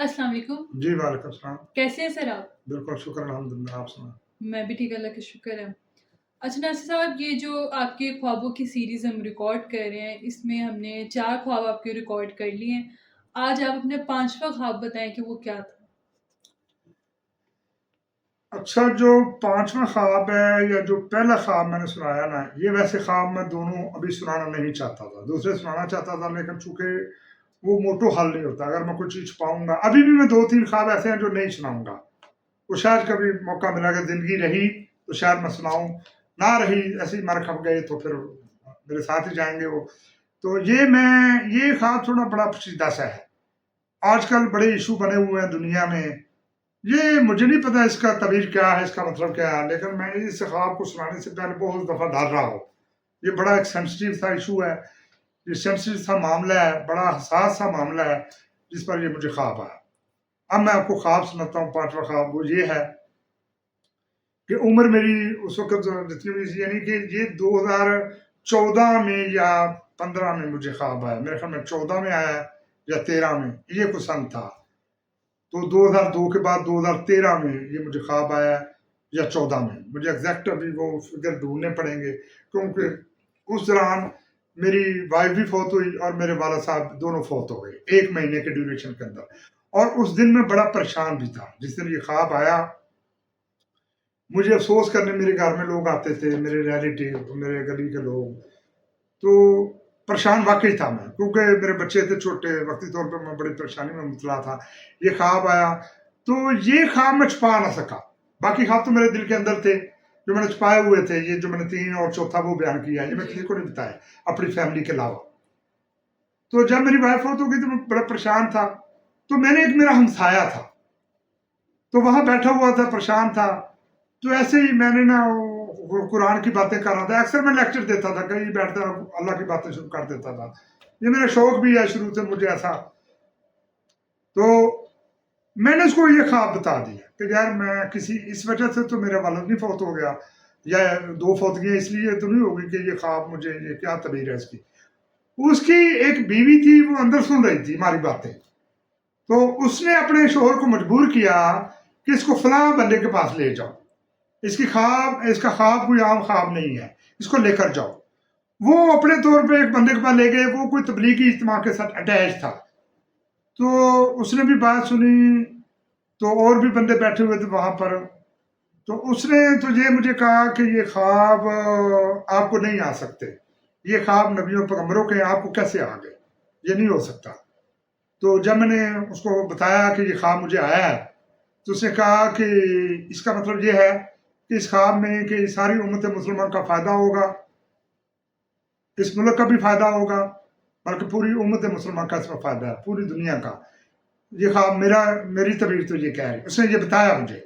السلام علیکم۔ جی وعلیکم السلام۔ کیسے ہیں سر آپ؟ بالکل شکر الحمد للہ آپ سنا میں بھی ٹھیک اللہ کا شکر ہے۔ اچھا ناصر صاحب یہ جو آپ کے خوابوں کی سیریز ہم ریکارڈ کر رہے ہیں اس میں ہم نے چار خواب آپ کے ریکارڈ کر لیے ہیں۔ آج آپ اپنے پانچواں خواب بتائیں کہ وہ کیا تھا؟ اچھا جو پانچواں خواب ہے یا جو پہلا خواب میں نے سنایا نا یہ ویسے خواب میں دونوں ابھی سنانا نہیں چاہتا تھا۔ دوسرے سنانا چاہتا تھا لیکن چونکہ وہ موٹو حل نہیں ہوتا۔ اگر میں کوئی چیز چھپاؤں گا، ابھی بھی میں دو تین خواب ایسے ہیں جو نہیں سناؤں گا۔ وہ شاید کبھی موقع ملا کہ زندگی رہی تو شاید میں سناؤں۔ نہ رہی ایسے ہی مر کھپ گئے تو پھر میرے ساتھ ہی جائیں گے وہ۔ تو یہ میں، یہ خواب تھوڑا بڑا پسندیدہ سا ہے۔ آج کل بڑے ایشو بنے ہوئے ہیں دنیا میں۔ یہ مجھے نہیں پتا اس کا طویل کیا ہے، اس کا مطلب کیا ہے، لیکن میں اس خواب کو سنانے سے پہلے بہت دفعہ ڈال رہا ہوں۔ یہ بڑا ایک سینسٹیو سا ایشو ہے۔ یہ سینسٹیو سا معاملہ ہے، بڑا حساس سا معاملہ ہے، جس پر یہ مجھے خواب آیا۔ اب میں آپ کو خواب سناتا ہوں پانچواں خواب، وہ یہ ہے کہ عمر میری اس وقت یعنی کہ یہ دو ہزار چودہ میں یا پندرہ میں مجھے خواب آیا۔ میرے خیال میں چودہ میں آیا یا تیرہ میں، یہ پسند تھا۔ تو دو ہزار دو کے بعد دو ہزار تیرہ میں یہ مجھے خواب آیا یا چودہ میں۔ مجھے ایگزیکٹ ابھی وہ فگر ڈھونڈنے پڑیں گے، کیونکہ اس دوران میری وائف بھی فوت ہوئی اور میرے والد صاحب دونوں فوت ہو گئے، ایک مہینے کے ڈیوریشن کے اندر۔ اور اس دن میں بڑا پریشان بھی تھا۔ جس دن یہ خواب آیا، مجھے افسوس کرنے، میرے گھر میں لوگ آتے تھے، میرے ریلیٹیو میرے گلی کے لوگ۔ تو پریشان واقعی تھا میں، کیونکہ میرے بچے تھے چھوٹے، وقتی طور پر میں بڑی پریشانی میں مبتلا تھا۔ یہ خواب آیا۔ تو یہ خواب میں چھپا نہ سکا۔ باقی خواب تو میرے دل کے اندر تھے۔ جو میں نے چھپائے ہوئے تھے یہ جو میں نے تین اور چوتھا وہ بیان کیا یہ میں جی۔ کسی کو نہیں بتایا اپنی فیملی کے علاوہ۔ تو جب میری وائف فوت ہو گئی تو میں بڑا پریشان تھا۔ تو میں نے ایک میرا ہمسایا تھا۔ تو وہاں بیٹھا ہوا تھا پریشان تھا۔ تو ایسے ہی میں نے نا قرآن کی باتیں کر رہا تھا۔ اکثر میں لیکچر دیتا تھا کہیں بیٹھتا اللہ کی باتیں شروع کر دیتا تھا۔ یہ میرا شوق بھی ہے شروع سے مجھے ایسا۔ تو میں نے اس کو یہ خواب بتا دیا۔ کہ یار میں کسی، اس وجہ سے تو میرا والد نہیں فوت ہو گیا، یا دو فوتگیاں اس لیے تو نہیں ہوگی کہ یہ خواب مجھے، یہ کیا تبیر ہے اس کی۔ اس کی ایک بیوی تھی، وہ اندر سن رہی تھی ہماری باتیں۔ تو اس نے اپنے شوہر کو مجبور کیا کہ اس کو فلاں بندے کے پاس لے جاؤ۔ اس کی خواب، اس کا خواب کوئی عام خواب نہیں ہے، اس کو لے کر جاؤ۔ وہ اپنے طور پہ ایک بندے کے پاس لے گئے، وہ کوئی تبلیغی اجتماع کے ساتھ اٹیچ تھا۔ تو اس نے بھی بات سنی۔ تو اور بھی بندے بیٹھے ہوئے تھے وہاں پر۔ تو اس نے تو یہ مجھے کہا کہ یہ خواب آپ کو نہیں آ سکتے۔ یہ خواب نبیوں پیغمبروں کے آپ کو کیسے آ گئے؟ یہ نہیں ہو سکتا۔ تو جب میں نے اس کو بتایا کہ یہ خواب مجھے آیا ہے، تو اس نے کہا کہ اس کا مطلب یہ ہے کہ اس خواب میں کہ ساری امت مسلمان کا فائدہ ہوگا۔ اس ملک کا بھی فائدہ ہوگا، بلکہ پوری امت مسلمان کا اس میں فائدہ ہے، پوری دنیا کا۔ یہ خواب میرا، میری طبیعت تو یہ کہہ رہی اس نے یہ بتایا مجھے۔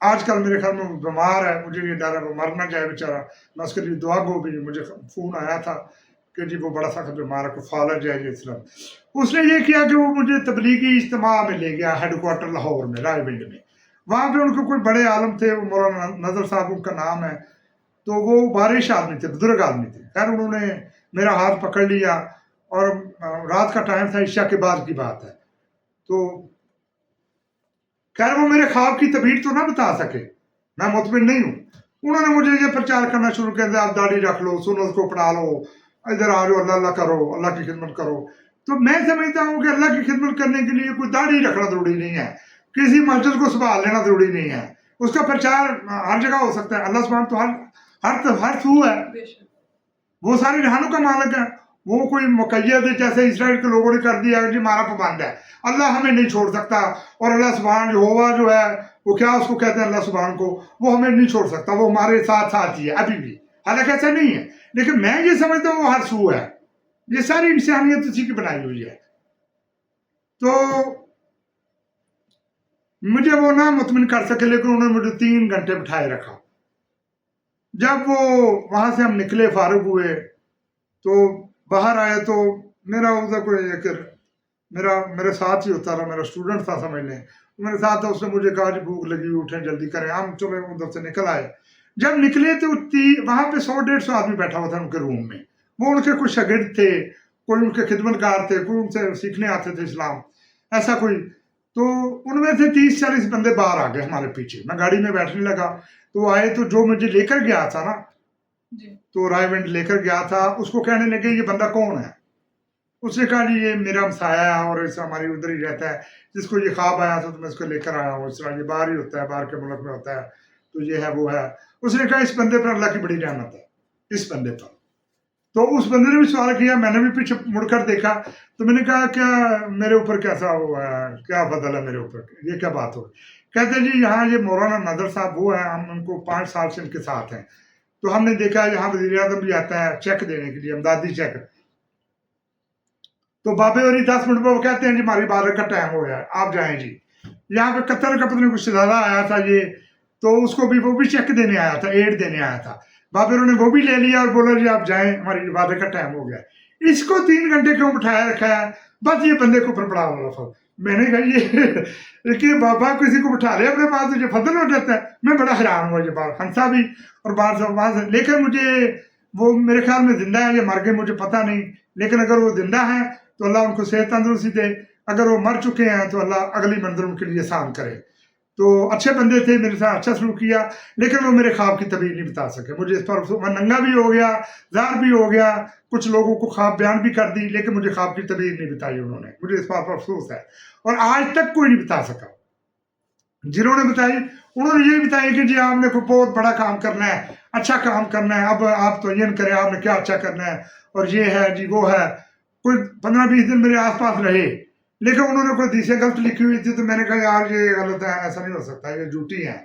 آج کل میرے خیال میں وہ بیمار ہے، مجھے یہ ڈر ہے، وہ مر نہ جائے بیچارہ میں اس کے لیے دعا گو بھی، مجھے فون آیا تھا کہ جی وہ بڑا سخت بیمار ہے کو فالر جائے اس طرح اس نے یہ کیا کہ وہ مجھے تبلیغی اجتماع میں لے گیا ہیڈ کوارٹر لاہور میں، رائے بلڈ میں۔ وہاں پہ ان کے کوئی بڑے عالم تھے، وہ مولانا نظر صاحب، ان کا نام ہے۔ تو وہ بارش آدمی تھے، بزرگ آدمی تھے۔ خیر، انہوں نے میرا ہاتھ پکڑ لیا اور رات کا ٹائم تھا، عشاء کے بعد کی بات ہے۔ تو خیر وہ میرے خواب کی تبیر تو نہ بتا سکے میں مطمئن نہیں ہوں۔ انہوں نے مجھے یہ پرچار کرنا شروع کر دیا آپ داڑھی رکھ لو سنت کو اپنا لو ادھر آ جاؤ اللہ اللہ کرو اللہ کی خدمت کرو۔ تو میں سمجھتا ہوں کہ اللہ کی خدمت کرنے کے لیے کوئی داڑھی رکھنا ضروری نہیں ہے کسی مسجد کو سنبھال لینا ضروری نہیں ہے۔ اس کا پرچار ہر جگہ ہو سکتا ہے۔ اللہ سبحانہ تو ہر ہر ہر سو ہے۔ وہ سارے جہانوں کا مالک ہے۔ وہ کوئی مقید جیسے اسرائیل کے لوگوں نے کر دیا جی ہمارا پابند ہے۔ اللہ ہمیں نہیں چھوڑ سکتا۔ اور اللہ سبحان جو ہوا جو ہے، وہ کیا اس کو کہتے ہیں اللہ سبحان کو؟ وہ ہمیں نہیں چھوڑ سکتا، وہ ہمارے ساتھ ساتھ ہی ہے، ابھی بھی۔ حالانکہ ایسا نہیں ہے۔ لیکن میں یہ سمجھتا ہوں وہ ہر سو ہے۔ یہ ساری انسانیت اسی کی بنائی ہوئی ہے۔ تو مجھے وہ نہ مطمئن کر سکے، لیکن انہوں نے مجھے تین گھنٹے بٹھائے رکھا۔ جب وہ وہاں سے ہم نکلے فارغ ہوئے، تو باہر آئے تو میرا ادھر کوئی کر میرا میرے ساتھ ہی ہوتا رہا، میرا اسٹوڈنٹ تھا سمجھ لیں۔ میرے ساتھ تھا اس نے مجھے کہا جی بھوک لگی اٹھیں جلدی کریں۔ ہم چلے ادھر سے نکل آئے۔ جب نکلے تو وہاں پہ سو ڈیڑھ سو آدمی بیٹھا ہوا تھا ان کے روم میں۔ وہ ان کے کوئی شگرد تھے، کوئی ان کے خدمت کار تھے، کوئی ان سے سیکھنے آتے تھے اسلام۔ ایسا کوئی۔ تو ان میں سے تیس چالیس بندے باہر آ گئے ہمارے پیچھے۔ میں گاڑی میں بیٹھنے لگا۔ تو آئے تو جو مجھے لے کر گیا تھا نا جی۔ تو رائے ونڈ لے کر گیا تھا۔ اس کو کہنے لگے، یہ بندہ کون ہے؟ اس نے کہا جی، یہ میرا مسایا ہے اور اس ہماری ادھر ہی رہتا ہے۔ جس کو یہ خواب آیا تھا، تو میں اس کو لے کر آیا ہوں۔ اس طرح یہ باہر ہی ہوتا ہے، باہر کے ملک میں ہوتا ہے۔ تو یہ ہے، وہ ہے۔ اس نے کہا، اس بندے پر اللہ کی بڑی رحمت ہے۔ اس بندے پر۔ تو اس بندے نے بھی سوال کیا، میں نے بھی پیچھے مڑ کر دیکھا۔ تو میں نے کہا، کیا میرے اوپر کیسا ہوا ہے؟ کیا بدل ہے میرے اوپر؟ یہ کیا بات ہو کہتے ہیں جی یہاں یہ مولانا نظر صاحب وہ ہیں، ہم ان کو پانچ سال سے ان کے ساتھ ہیں۔ تو ہم نے دیکھا یہاں وزیر اعظم بھی آتا ہے چیک دینے کے لیے، امدادی چیک۔ تو بابے اور دس منٹ میں وہ کہتے ہیں جی ہماری بارہ کا ٹائم ہو گیا آپ جائیں جی۔ یہاں پہ قطر کا پتہ نہیں کچھ زیادہ آیا تھا یہ، تو اس کو بھی وہ بھی چیک دینے آیا تھا، ایڈ دینے آیا تھا۔ بابے نے وہ بھی لے لیا اور بولا جی آپ جائیں، ہماری عبادت کا ٹائم ہو گیا اس کو تین گھنٹے کیوں بٹھایا رکھا ہے؟ بس یہ بندے کو اوپر پڑا ہوا میں نے کہا یہ کہ بابا کسی کو بٹھا لے اپنے پاس مجھے فضل ہو جاتا ہے میں بڑا حیران ہوا جب ہنسا بھی اور بار صاحب وہاں سے لیکن مجھے وہ میرے خیال میں زندہ ہے یا مر گئے، مجھے پتہ نہیں۔ لیکن اگر وہ زندہ ہیں تو اللہ ان کو صحت تندرستی دے۔ اگر وہ مر چکے ہیں تو اللہ اگلی منظر ان کے لیے سام کرے۔ تو اچھے بندے تھے میرے ساتھ اچھا سلوک کیا، لیکن وہ میرے خواب کی طبیعت نہیں بتا سکے۔ مجھے اس پر میں ننگا بھی ہو گیا، زار بھی ہو گیا، کچھ لوگوں کو خواب بیان بھی کر دی، لیکن مجھے خواب کی طبیعت نہیں بتائی انہوں نے۔ مجھے اس بات پر افسوس ہے۔ اور آج تک کوئی نہیں بتا سکا۔ جنہوں نے بتائی، انہوں نے یہ بتائی کہ جی آپ نے کوئی بہت بڑا کام کرنا ہے اچھا کام کرنا ہے، اب آپ تو یہ کریں آپ نے کیا اچھا کرنا ہے، اور یہ ہے جی وہ ہے۔ کوئی پندرہ بیس دن میرے آس پاس رہے۔ لیکن انہوں نے کوئی حدیثیں غلط لکھی ہوئی تھی تو میں نے کہا، یار، یہ غلط ہے، ایسا نہیں ہو سکتا، یہ جھوٹی ہیں،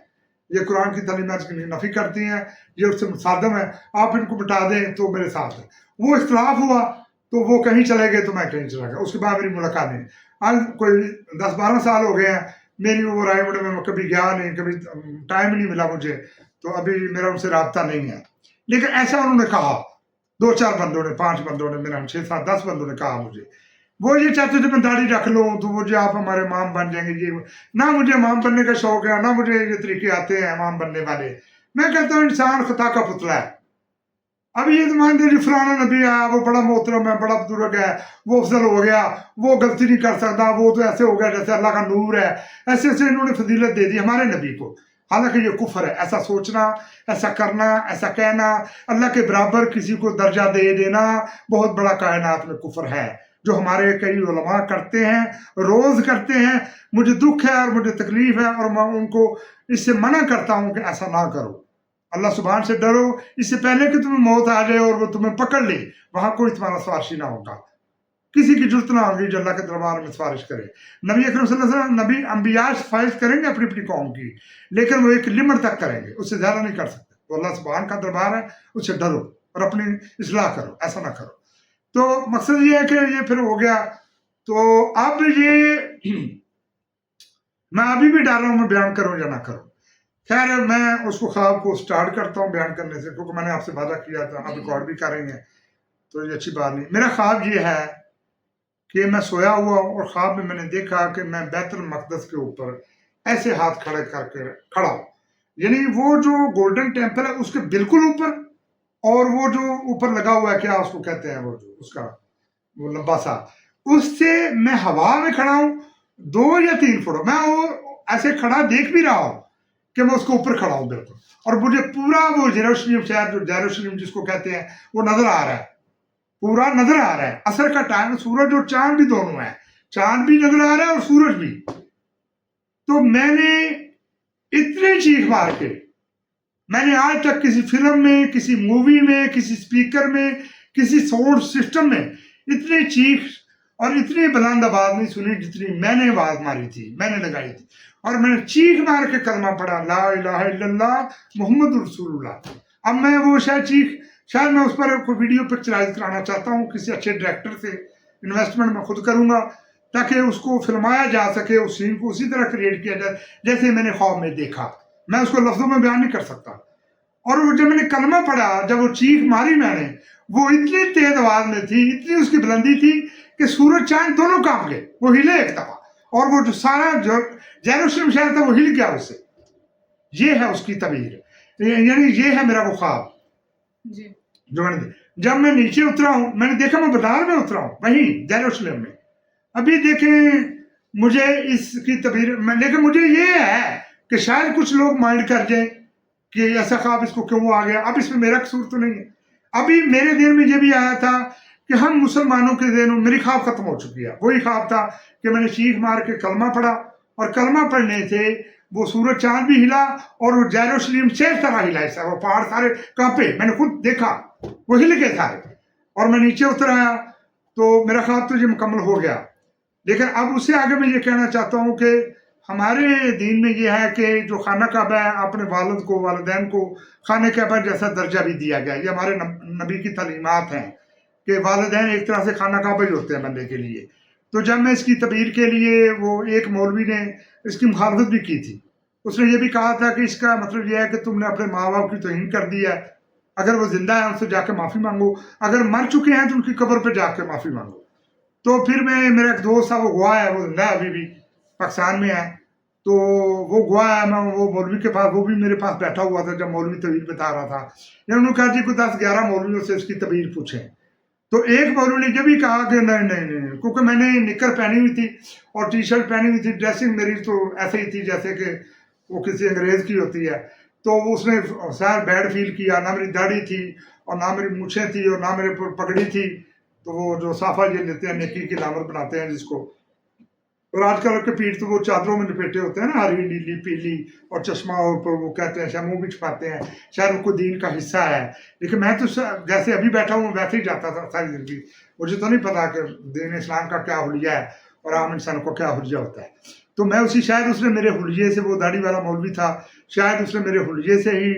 یہ قرآن کی تعلیمات کی نفی کرتی ہیں، یہ اس سے مصادم ہے آپ ان کو بٹا دیں تو میرے ساتھ ہے وہ اختلاف ہوا تو وہ کہیں چلے گئے تو میں کہیں چلا گیا، اس کے بعد میری ملاقات نہیں آج کوئی دس بارہ سال ہو گئے ہیں، میری وہ رائے مڈے میں کبھی گیا نہیں، کبھی ٹائم نہیں ملا مجھے، تو ابھی میرا ان سے رابطہ نہیں ہے۔ لیکن ایسا انہوں نے کہا، دو چار بندوں نے، پانچ بندوں نے، میرا چھ سات دس بندوں نے کہا مجھے۔ وہ جی یہ چاہتے تھے میں داڑھی رکھ لو، تو وہ جو آپ ہمارے امام بن جائیں گے یہ نہ مجھے امام بننے کا شوق ہے، نہ مجھے یہ طریقے آتے ہیں امام بننے والے۔ میں کہتا ہوں انسان خطا کا پتلا ہے۔ اب یہ مان جی فلانا نبی آیا وہ بڑا محترم ہے، بڑا بزرگ ہے، وہ افضل ہو گیا، وہ غلطی نہیں کر سکتا، وہ تو ایسے ہو گیا جیسے اللہ کا نور ہے۔ ایسے ایسے انہوں نے فضیلت دے دی ہمارے نبی کو۔ حالانکہ یہ کفر ہے، ایسا سوچنا، ایسا کرنا، ایسا کہنا، اللہ کے برابر کسی کو درجہ دے دینا بہت بڑا کائنات میں کفر ہے۔ جو ہمارے کئی علماء کرتے ہیں، روز کرتے ہیں، مجھے دکھ ہے اور مجھے تکلیف ہے اور میں ان کو اس سے منع کرتا ہوں کہ ایسا نہ کرو۔ اللہ سبحان سے ڈرو، اس سے پہلے کہ تمہیں موت آ جائے اور وہ تمہیں پکڑ لے، وہاں کوئی تمہارا سفارشی نہ ہوگا۔ کسی کی ضرورت نہ ہوگی جو اللہ کے دربار میں سفارش کرے۔ نبی اکرم صلی اللہ علیہ وسلم، نبی انبیاء سفارش کریں گے اپنی اپنی قوم کی، لیکن وہ ایک لمٹ تک کریں گے، اس سے زیادہ نہیں کر سکتے۔ وہ اللہ سبحان کا دربار ہے، اس سے ڈرو اور اپنی اصلاح کرو، ایسا نہ کرو۔ تو مقصد یہ ہے کہ یہ پھر ہو گیا۔ تو اب یہ میں ابھی بھی ڈر رہا ہوں میں بیان کروں یا نہ کروں۔ خیر میں اس کو خواب کو سٹارٹ کرتا ہوں بیان کرنے سے کیونکہ میں نے آپ سے وعدہ کیا تھا۔ آپ جی۔ ریکارڈ بھی کریں گے تو یہ اچھی بات نہیں۔ میرا خواب یہ ہے کہ میں سویا ہوا ہوں اور خواب میں میں نے دیکھا کہ میں بیت المقدس کے اوپر ایسے ہاتھ کھڑے کر کے کھڑا ہوں۔ یعنی وہ جو گولڈن ٹیمپل ہے اس کے بالکل اوپر اور وہ جو اوپر لگا ہوا ہے، کیا اس کو کہتے ہیں وہ جو، اس کا، وہ لمبا سا۔ اس سے میں ہوا میں کھڑا ہوں، دو یا تین فٹ میں وہ ایسے کھڑا دیکھ بھی رہا ہوں کہ میں اس کو اوپر کھڑا ہوں بالکل۔ اور مجھے پورا وہ جیروشلم شہر، جو جیروشلم جس کو کہتے ہیں، وہ نظر آ رہا ہے۔ پورا نظر آ رہا ہے۔ اثر کا ٹائم، سورج اور چاند بھی دونوں ہیں۔ چاند بھی نظر آ رہا ہے اور سورج بھی۔ تو میں نے اتنے چیخ مار کے میں نے آج تک کسی فلم میں، کسی مووی میں، کسی اسپیکر میں، کسی ساؤنڈ سسٹم میں اتنے چیخ اور اتنی بلند آواز نہیں سنی جتنی میں نے آواز ماری تھی، میں نے لگائی تھی۔ اور میں نے چیخ مار کے کلمہ پڑھا، لا الہ الا اللہ محمد رسول اللہ۔ اب میں وہ شاید چیخ، شاید میں اس پر کوئی ویڈیو پکچرائز کرانا چاہتا ہوں، کسی اچھے ڈائریکٹر سے انویسٹمنٹ میں خود کروں گا تاکہ اس کو فلمایا جا سکے، اس سین کو اسی طرح کریٹ کیا جائے، جیسے میں نے خواب میں دیکھا۔ میں اس کو لفظوں میں بیان نہیں کر سکتا۔ اور وہ جب میں نے کلمہ پڑھا جب وہ چیخ ماری میں نے وہ اتنی تیز آواز میں تھی اتنی اس کی بلندی تھی کہ سورج چاند دونوں کام گئے۔ وہ ہلے ایک دفعہ۔ اور وہ جو سارا جو جیروسلم شہر تھا وہ ہل گیا اس سے۔ یہ ہے اس کی تبیر یعنی یہ ہے میرا وہ خواب۔ جی۔ جو میں نے جب میں نیچے اترا ہوں میں نے دیکھا میں بدار میں اترا ہوں وہیں جیروسلم میں۔ ابھی دیکھیں مجھے اس کی تبیر میں لیکن مجھے یہ ہے کہ شاید کچھ لوگ مائنڈ کر جائیں کہ ایسا خواب اس کو کیوں آ گیا؟ اب اس میں میرا قصور تو نہیں ہے۔ ابھی میرے دن میں یہ بھی آیا تھا کہ ہم مسلمانوں کے دنوں میری خواب ختم ہو چکی ہے۔ وہی خواب تھا کہ میں نے چیخ مار کے کلمہ پڑھا اور کلمہ پڑھنے سے وہ سورج چاند بھی ہلا اور وہ شلیم چیز طرح ہلا۔ ایسا وہ پہاڑ سارے کانپے۔ میں نے خود دیکھا، وہ ہل گئے سارے اور میں نیچے اتر آیا تو میرا خواب تو یہ مکمل ہو گیا۔ لیکن اب اس سے آگے میں یہ کہنا چاہتا ہوں کہ ہمارے دین میں یہ ہے کہ جو خانہ کعبہ ہے، اپنے والد کو، والدین کو خانہ کعبہ جیسا درجہ بھی دیا گیا یہ ہمارے نبی کی تعلیمات ہیں کہ والدین ایک طرح سے خانہ کعبہ ہی ہوتے ہیں بندے کے لیے۔ تو جب میں اس کی تبیر کے لیے وہ ایک مولوی نے اس کی مخالفت بھی کی تھی، اس نے یہ بھی کہا تھا کہ اس کا مطلب یہ ہے کہ تم نے اپنے ماں باپ کی توہین کر دی ہے۔ اگر وہ زندہ ہیں، ان سے جا کے معافی مانگو۔ اگر مر چکے ہیں تو ان کی قبر پہ جا کے معافی مانگو۔ تو پھر میں، میرا ایک دوست تھا، وہ گوا ہے، وہ زندہ ہے ابھی بھی۔ پاکستان میں آئے تو وہ گوا ہے، میں وہ مولوی کے پاس، وہ بھی میرے پاس بیٹھا ہوا تھا جب مولوی طویل بتا رہا تھا۔ یعنی انہوں نے کہا جی کوئی دس گیارہ مولویوں سے اس کی طویل پوچھیں۔ تو ایک مولوی نے یہ بھی کہا کہ نہیں نہیں نہیں کیونکہ میں نے نکر پہنی ہوئی تھی اور ٹی شرٹ پہنی ہوئی تھی، ڈریسنگ میری تو ایسے ہی تھی جیسے کہ وہ کسی انگریز کی ہوتی ہے۔ تو اس نے سیر بیڈ فیل کیا، نہ میری داڑھی تھی اور نہ میری مچھیں تھی اور نہ میرے پگڑی تھی۔ تو وہ جو صافہ یہ لیتے ہیں، نیکی کی لامت بناتے ہیں جس کو۔ اور آج کل کے پیر تو وہ چادروں میں لپیٹے ہوتے ہیں نا، ہری، نیلی، پیلی اور چشمہ اور پر وہ کہتے ہیں شاید منہ بھی چھپاتے ہیں۔ شاید ان کو دین کا حصہ ہے۔ لیکن میں تو جیسے ابھی بیٹھا ہوں، ویسے ہی جاتا تھا ساری زندگی۔ مجھے تو نہیں پتا کہ دین اسلام کا کیا حلیہ ہے اور عام انسان کو کیا حلیہ ہوتا ہے۔ تو میں اسی، شاید اس نے میرے حلیے سے، وہ داڑھی والا مولوی تھا، شاید اس نے میرے حلیے سے ہی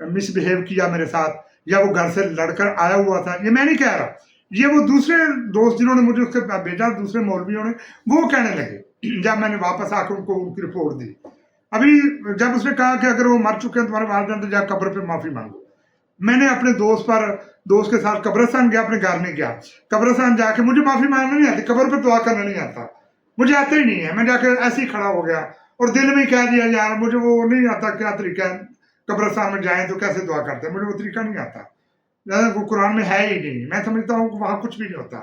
مس بہیو کیا میرے ساتھ، یا وہ گھر سے لڑ کر آیا ہوا تھا۔ یہ میں نہیں کہہ رہا۔ یہ وہ دوسرے دوست جنہوں نے مجھے اس سے بھیجا، دوسرے مولویوں نے، وہ کہنے لگے، جب میں نے واپس آ کے ان کو ان کی رپورٹ دی۔ ابھی جب اس نے کہا کہ اگر وہ مر چکے ہیں تمہارے والدین تو جا قبر پہ معافی مانگو۔ میں نے اپنے دوست پر، دوست کے ساتھ قبرستان گیا، اپنے گھر میں گیا۔ قبرستان جا کے مجھے معافی مانگنا نہیں آتی، قبر پہ دعا کرنا نہیں آتا۔ مجھے آتا ہی نہیں ہے۔ میں جا کے ایسے ہی کھڑا ہو گیا اور دل میں کہہ دیا، یار مجھے وہ نہیں آتا کیا طریقہ ہے، قبرستان میں جائیں تو کیسے دعا کرتے ہیں؟ مجھے وہ طریقہ نہیں آتا۔ لہٰذا وہ قرآن میں ہے ہی نہیں۔ میں سمجھتا ہوں کہ وہاں کچھ بھی نہیں ہوتا۔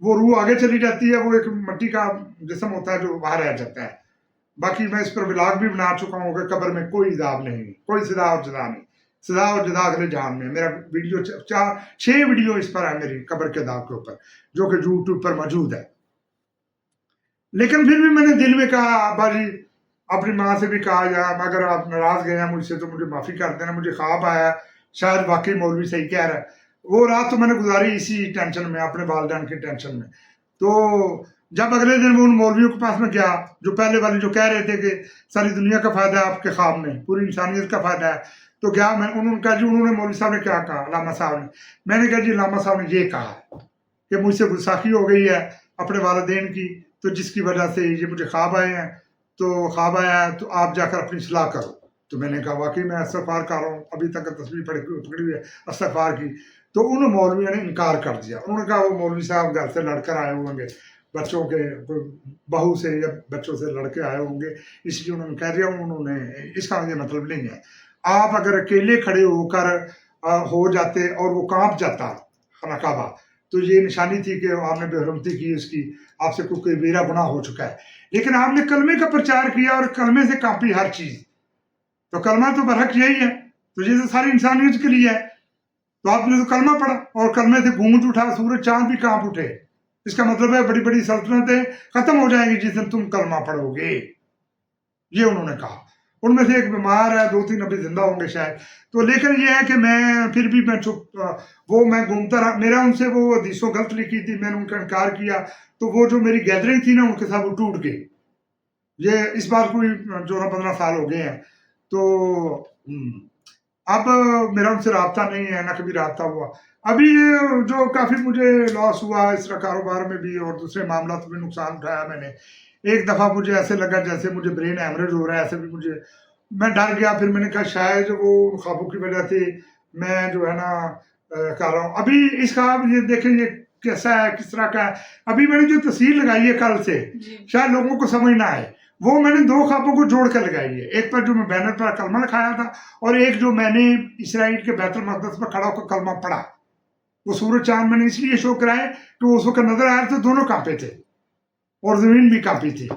وہ روح آگے چلی جاتی ہے، وہ ایک مٹی کا جسم ہوتا ہے جو باہر رہ جاتا ہے۔ باقی میں اس پر بلاگ بھی بنا چکا ہوں کہ قبر میں کوئی عذاب نہیں، کوئی سزا اور جزا نہیں۔ سزا اور جزا اگلے جہان میں۔ میرا ویڈیو چار، چھ ویڈیو اس پر ہے میری قبر کے عذاب کے اوپر، جو کہ یوٹیوب پر موجود ہے۔ لیکن پھر بھی میں نے دل میں کہا ابا جی اپنی ماں سے بھی کہا، یا اگر آپ ناراض گئے ہیں مجھ سے تو مجھے معافی کر دینا، مجھے خواب آیا۔ شاید واقعی مولوی صحیح کہہ رہا ہے وہ رات تو میں نے گزاری اسی ٹینشن میں اپنے والدین کے ٹینشن میں تو جب اگلے دن وہ ان مولویوں کے پاس میں گیا جو پہلے والے جو کہہ رہے تھے کہ ساری دنیا کا فائدہ ہے آپ کے خواب میں پوری انسانیت کا فائدہ ہے تو گیا میں انہوں نے کہا جی انہوں نے مولوی صاحب نے کیا کہا علامہ صاحب نے میں نے کہا جی علامہ صاحب نے یہ کہا کہ مجھ سے گساخی ہو گئی ہے اپنے والدین کی تو جس کی وجہ سے یہ مجھے خواب آئے ہیں تو خواب آیا ہے تو آپ جا کر اپنی صلاح کرو تو میں نے کہا واقعی میں استغفار کر رہا ہوں، ابھی تک تصویر پکڑی ہوئی ہے، استغفار کی۔ تو ان مولویوں نے انکار کر دیا۔ انہوں نے کہا وہ مولوی صاحب گھر سے لڑ کر آئے ہوں گے، بچوں کے بہو سے یا بچوں سے لڑکے آئے ہوں گے۔ اس لیے انہوں نے کہہ دیا، انہوں نے اس کا یہ مطلب نہیں ہے۔ آپ اگر اکیلے کھڑے ہو کر ہو جاتے اور وہ کانپ جاتا خانہ تو یہ نشانی تھی کہ آپ نے بے حرمتی کی، اس کی آپ سے کوئی ویرا گناہ ہو چکا ہے۔ لیکن آپ نے کلمے کا پرچار کیا اور کلمے سے کانپی ہر چیز۔ تو کلمہ تو برحق یہی ہے۔ تو یہ تو ساری انسانیت کے لیے ہے۔ تو آپ نے تو کلمہ پڑھا اور کلمے سے گونج اٹھا، سورج، چاند بھی کانپ اٹھے۔ اس کا مطلب ہے بڑی بڑی سلطنتیں ختم ہو جائیں گی جس دن تم کلمہ پڑھو گے۔ یہ انہوں نے کہا۔ ان میں سے ایک بیمار ہے، دو تین ابھی زندہ ہوں گے شاید۔ تو لیکن یہ ہے کہ میں پھر بھی میں چپ، وہ میں گھومتا رہا۔ میرا ان سے وہ حدیثوں غلط لکھی تھی، میں نے ان کا انکار کیا۔ تو وہ جو میری گیدرنگ تھی نا، ان کے ساتھ وہ ٹوٹ گئی یہ اس بار کوئی جو نا پندرہ سال ہو گئے ہیں۔ تو اب میرا ان سے رابطہ نہیں ہے نہ کبھی رابطہ ہوا۔ ابھی جو کافی مجھے لاس ہوا اس طرح کاروبار میں بھی اور دوسرے معاملات میں نقصان اٹھایا میں نے۔ ایک دفعہ مجھے ایسے لگا جیسے مجھے برین ایمریج ہو رہا ہے ایسے بھی مجھے میں ڈر گیا۔ پھر میں نے کہا شاید وہ خوابوں کی وجہ سے میں جو ہے نا کہہ رہا ہوں۔ ابھی اس خواب یہ دیکھیں یہ کیسا ہے کس طرح کا ہے۔ ابھی میں نے جو تصویر لگائی ہے کل سے جی۔ شاید لوگوں کو سمجھ نہ آئے۔ وہ میں نے دو خوابوں کو جوڑ کر لگائی ہے۔ ایک پر جو میں بینر پر کلمہ لکھایا تھا اور ایک جو میں نے اسرائیل کے بیت المقدس پر کھڑا ہو کر کلمہ پڑھا۔ وہ سورج چاند میں نے اس لیے شو کرائے کہ اس وقت نظر آیا تو دونوں کانپے تھے اور زمین بھی کانپی تھی۔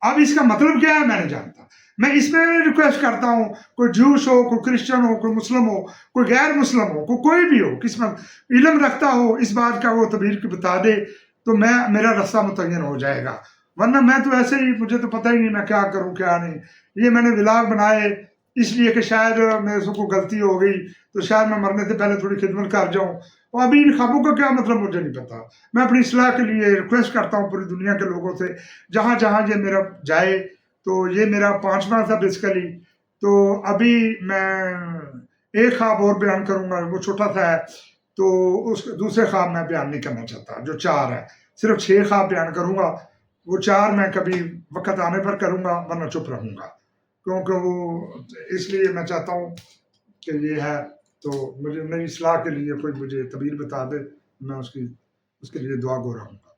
اب اس کا مطلب کیا ہے میں نے جانتا۔ میں اس میں ریکویسٹ کرتا ہوں، کوئی جوش ہو، کوئی کرسچن ہو، کوئی مسلم ہو، کوئی غیر مسلم ہو، کوئی کوئی بھی ہو، قسمت علم رکھتا ہو، اس بات کا وہ تبیر کی بتا دے تو میں، میرا رستہ متعین ہو جائے گا۔ ورنہ میں تو ایسے ہی مجھے تو پتہ ہی نہیں میں کیا کروں، کیا نہیں۔ یہ میں نے ولاگ بنائے، اس لیے کہ شاید میرے سب کو غلطی ہو گئی، تو شاید میں مرنے سے پہلے تھوڑی خدمت کر جاؤں۔ اور ابھی ان خوابوں کا کیا مطلب مجھے نہیں پتا میں اپنی اصلاح کے لیے ریکویسٹ کرتا ہوں پوری دنیا کے لوگوں سے، جہاں جہاں یہ میرا جائے۔ تو یہ میرا پانچواں تھا بیسیکلی تو ابھی میں ایک خواب اور بیان کروں گا، وہ چھوٹا تھا ہے۔ تو اس دوسرے خواب میں بیان نہیں کرنا چاہتا، جو چار ہے۔ صرف چھ خواب بیان کروں گا۔ وہ چار میں کبھی وقت آنے پر کروں گا، ورنہ چپ رہوں گا۔ کیونکہ وہ اس لیے میں چاہتا ہوں کہ یہ ہے۔ تو مجھے نئی اصلاح کے لیے کوئی مجھے طبیعت بتا دے، میں اس کی، اس کے لیے دعا گو رہوں گا۔